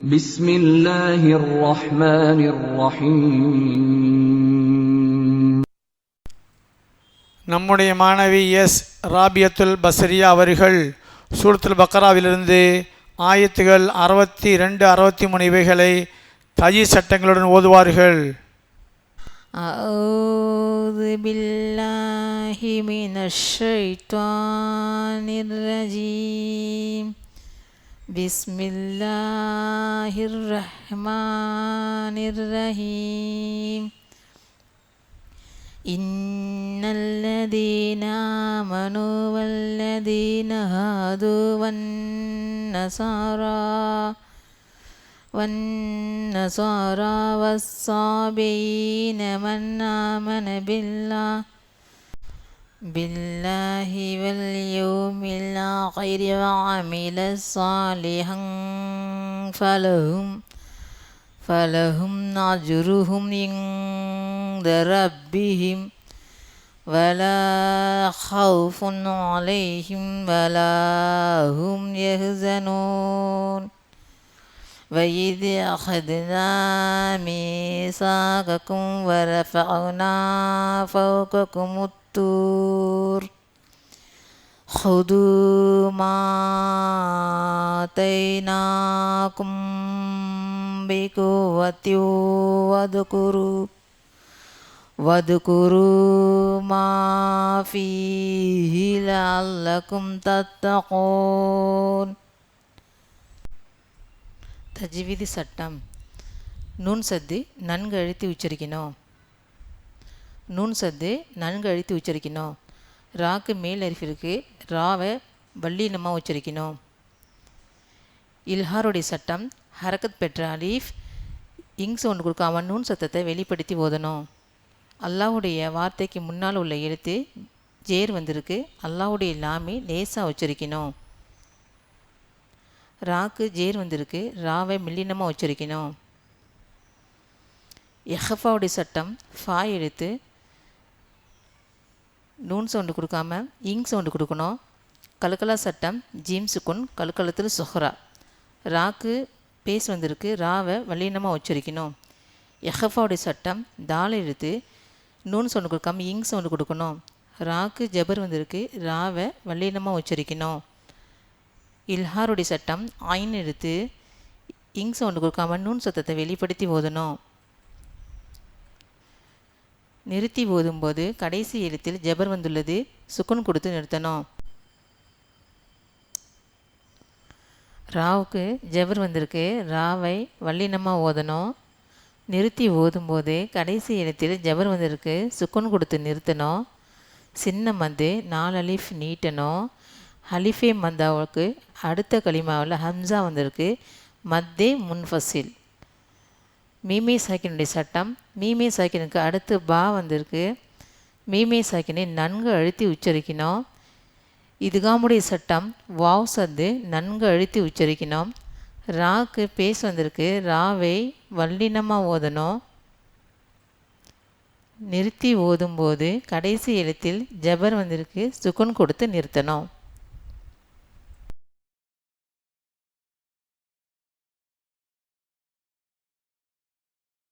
بسم الله الرحمن الرحيم நம்முடைய மாணவி எஸ் ராபியத்துல் பஸ்ரியா அவர்கள் சூரத்துல் பக்கராவிலிருந்து ஆயத்துகள் அறுபத்தி ரெண்டு அறுபத்தி மூணு இவைகளை தஜி சட்டங்களுடன் ஓதுவார்கள் أعوذ بالله من الشيطان الرجيم بسم الله الرحمن الرحيم إن الذين آمنوا والذين هادوا والنصارى والنصارى والصابئين من آمن بالله بالله واليوم الآخر وعمل صالحا فلهم فلهم أجرهم عند ربهم ولا خوف عليهم ولا هم يحزنون. وإذ أخذنا ميثاقكم ورفعنا فوقكم الطور خذوا ما آتيناكم بقوة واذكروا واذكروا ما فيه لعلكم تتقون தஜ்வீதி சட்டம். நூன் சத்து நன்கு அழுத்தி உச்சரிக்கணும். நூன் சத்து நன்கு அழுத்தி உச்சரிக்கணும். ராக்கு மேல் அரிஃபிற்கு ராவை வள்ளீனமாக உச்சரிக்கணும். இல்ஹாருடைய சட்டம் ஹரக்கத் பெற்ற அலீஃப் ஒன்று கொடுக்க கொடுக்காம நூன் சத்தத்தை வெளிப்படுத்தி ஓதணும். அல்லாஹ்வுடைய வார்த்தைக்கு முன்னால் உள்ள எழுத்து ஜேர் வந்திருக்கு. அல்லாவுடைய லாமி லேசாக உச்சரிக்கணும். ராக்கு ஜேர் வந்திருக்கு. ராவை மில்லினமாக உச்சரிக்கணும் எஹஃபாவுடைய சட்டம் ஃபா எழுத்து நூன் சவுண்டு கொடுக்காம இங் சவுண்டு கொடுக்கணும். கலுக்கலா சட்டம் ஜீம் சுக்குன் கலுக்கலத்தில் சுஹ்ரா. ராக்கு பேஸ் வந்திருக்கு. ராவை வல்லினமாக உச்சரிக்கணும் எஹஃபாவுடைய சட்டம் தால் எழுத்து நூன் சவுண்டு கொடுக்காம இங் சவுண்டு கொடுக்கணும். ராக்கு ஜபர் வந்திருக்கு. ராவை வல்லினமாக உச்சரிக்கணும் இல்ஹாருடைய சட்டம் ஆயின் எடுத்து இங் சவுண்டு கொடுக்காம நூன் சத்தத்தை வெளிப்படுத்தி ஓதணும். நிறுத்தி ஓதும்போது கடைசி எழுத்தில் ஜபர் வந்துள்ளது சுக்குன் கொடுத்து நிறுத்தணும். ராவுக்கு ஜபர் வந்திருக்கு ராவை வல்லினமாக ஓதணும். நிறுத்தி ஓதும்போது கடைசி எழுத்தில் ஜபர் வந்திருக்கு சுக்குன் கொடுத்து நிறுத்தணும். சின்ன மந்து நாலு அலிஃப் நீட்டணும். ஹலிஃபே மந்தாவுக்கு அடுத்த களிமாவில் ஹம்சா வந்திருக்கு. மத்தே முன்ஃபசில் மீமே சாக்கினுடைய சட்டம் மீமே சாக்கினுக்கு அடுத்து பா வந்திருக்கு. மீமே சாக்கினை நன்கு அழுத்தி உச்சரிக்கணும் இதுகாமுடைய சட்டம் வாவ் சத்து நன்கு அழுத்தி உச்சரிக்கணும் ராக்கு பேஸ் வந்திருக்கு ராவை வல்லினமாக ஓதணும் நிறுத்தி ஓதும்போது கடைசி எழுத்தில் ஜபர் வந்திருக்கு சுக்குன் கொடுத்து நிறுத்தணும்